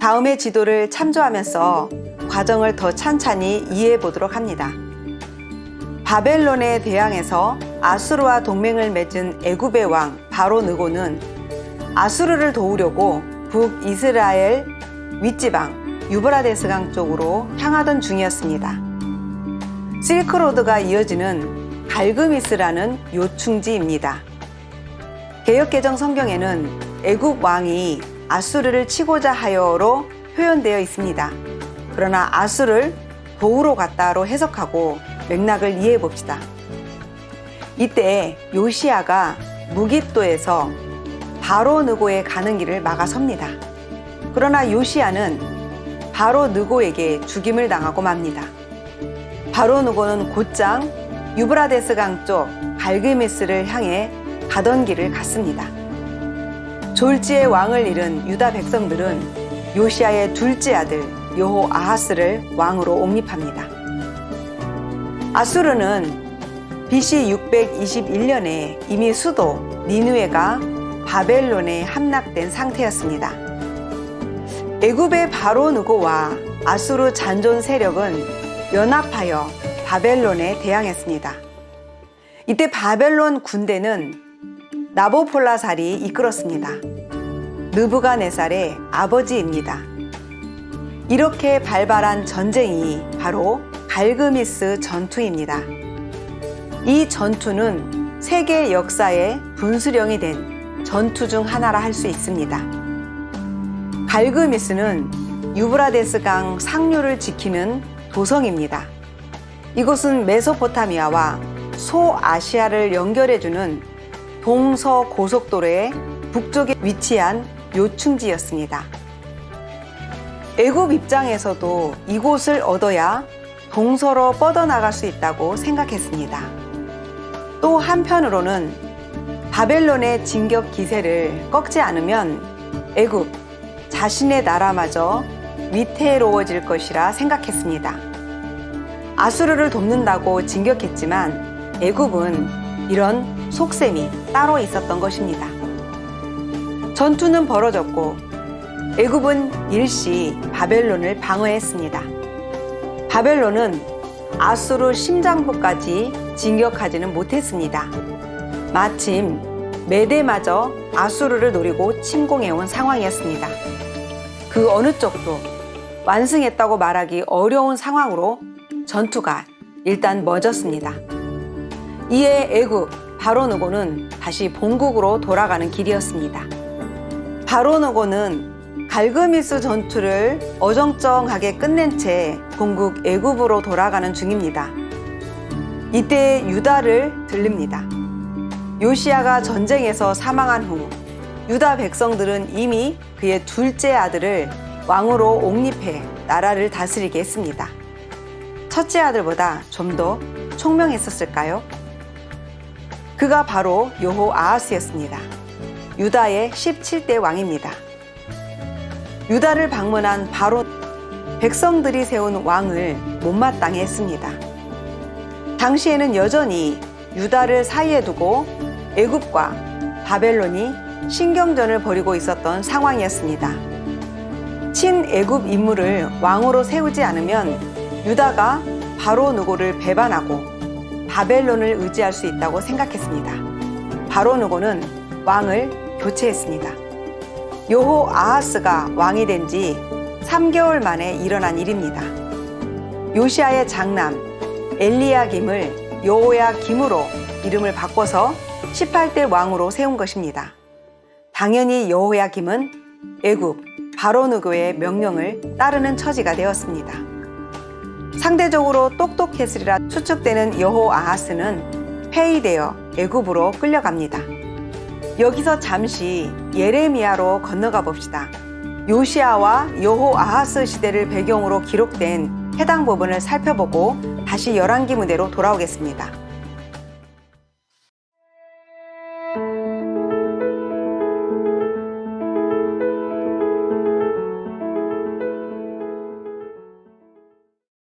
다음의 지도를 참조하면서 과정을 더 찬찬히 이해해 보도록 합니다. 바벨론에 대항해서 아수르와 동맹을 맺은 애굽의 왕 바로 느고는 아수르를 도우려고 북이스라엘 윗지방 유브라데스강 쪽으로 향하던 중이었습니다. 실크로드가 이어지는 갈그미스라는 요충지입니다. 개혁개정 성경에는 애굽 왕이 아수르를 치고자 하여로 표현되어 있습니다. 그러나 아수를 도우러 갔다로 해석하고 맥락을 이해해 봅시다. 이때 요시아가 무깃도에서 바로 느고에 가는 길을 막아섭니다. 그러나 요시아는 바로 느고에게 죽임을 당하고 맙니다. 바로 느고는 곧장 유브라데스 강 쪽 갈그미스를 향해 가던 길을 갔습니다. 졸지의 왕을 잃은 유다 백성들은 요시아의 둘째 아들 여호 아하스를 왕으로 옹립합니다. 아수르는 BC 621년에 이미 수도 니누에가 바벨론에 함락된 상태였습니다. 애굽의 바로 누고와 아수르 잔존 세력은 연합하여 바벨론에 대항했습니다. 이때 바벨론 군대는 나보폴라살이 이끌었습니다. 느부가네살의 아버지입니다. 이렇게 발발한 전쟁이 바로 갈그미스 전투입니다. 이 전투는 세계 역사의 분수령이 된 전투 중 하나라 할 수 있습니다. 갈그미스는 유브라데스 강 상류를 지키는 도성입니다. 이곳은 메소포타미아와 소아시아를 연결해주는 동서 고속도로의 북쪽에 위치한 요충지였습니다. 애굽 입장에서도 이곳을 얻어야 동서로 뻗어나갈 수 있다고 생각했습니다. 또 한편으로는 바벨론의 진격 기세를 꺾지 않으면 애굽 자신의 나라마저 위태로워질 것이라 생각했습니다. 아수르를 돕는다고 진격했지만 애굽은 이런 속셈이 따로 있었던 것입니다. 전투는 벌어졌고 애굽은 일시 바벨론을 방어했습니다. 바벨론은 아수르 심장부까지 진격하지는 못했습니다. 마침 메대마저 아수르를 노리고 침공해온 상황이었습니다. 그 어느 쪽도 완승했다고 말하기 어려운 상황으로 전투가 일단 멎었습니다. 이에 애굽 바로누고는 다시 본국으로 돌아가는 길이었습니다. 바로누고는 갈그미스 전투를 어정쩡하게 끝낸 채 본국 애굽으로 돌아가는 중입니다. 이때 유다를 들립니다. 요시아가 전쟁에서 사망한 후 유다 백성들은 이미 그의 둘째 아들을 왕으로 옹립해 나라를 다스리게 했습니다. 첫째 아들보다 좀 더 총명했었을까요? 그가 바로 요호 아하스였습니다. 유다의 17대 왕입니다. 유다를 방문한 바로 백성들이 세운 왕을 못마땅해 했습니다. 당시에는 여전히 유다를 사이에 두고 애굽과 바벨론이 신경전을 벌이고 있었던 상황이었습니다. 친애굽 인물을 왕으로 세우지 않으면 유다가 바로 누고를 배반하고 바벨론을 의지할 수 있다고 생각했습니다. 바로 누고는 왕을 교체했습니다. 요호 아하스가 왕이 된 지 3개월 만에 일어난 일입니다. 요시아의 장남 엘리야김을 여호야김으로 이름을 바꿔서 18대 왕으로 세운 것입니다. 당연히 여호야김은 애굽 바로누고의 명령을 따르는 처지가 되었습니다. 상대적으로 똑똑했으리라 추측되는 여호 아하스는 폐위되어 애굽으로 끌려갑니다. 여기서 잠시 예레미야로 건너가 봅시다. 요시아와 여호 아하스 시대를 배경으로 기록된 해당 부분을 살펴보고 다시 열왕기 무대로 돌아오겠습니다.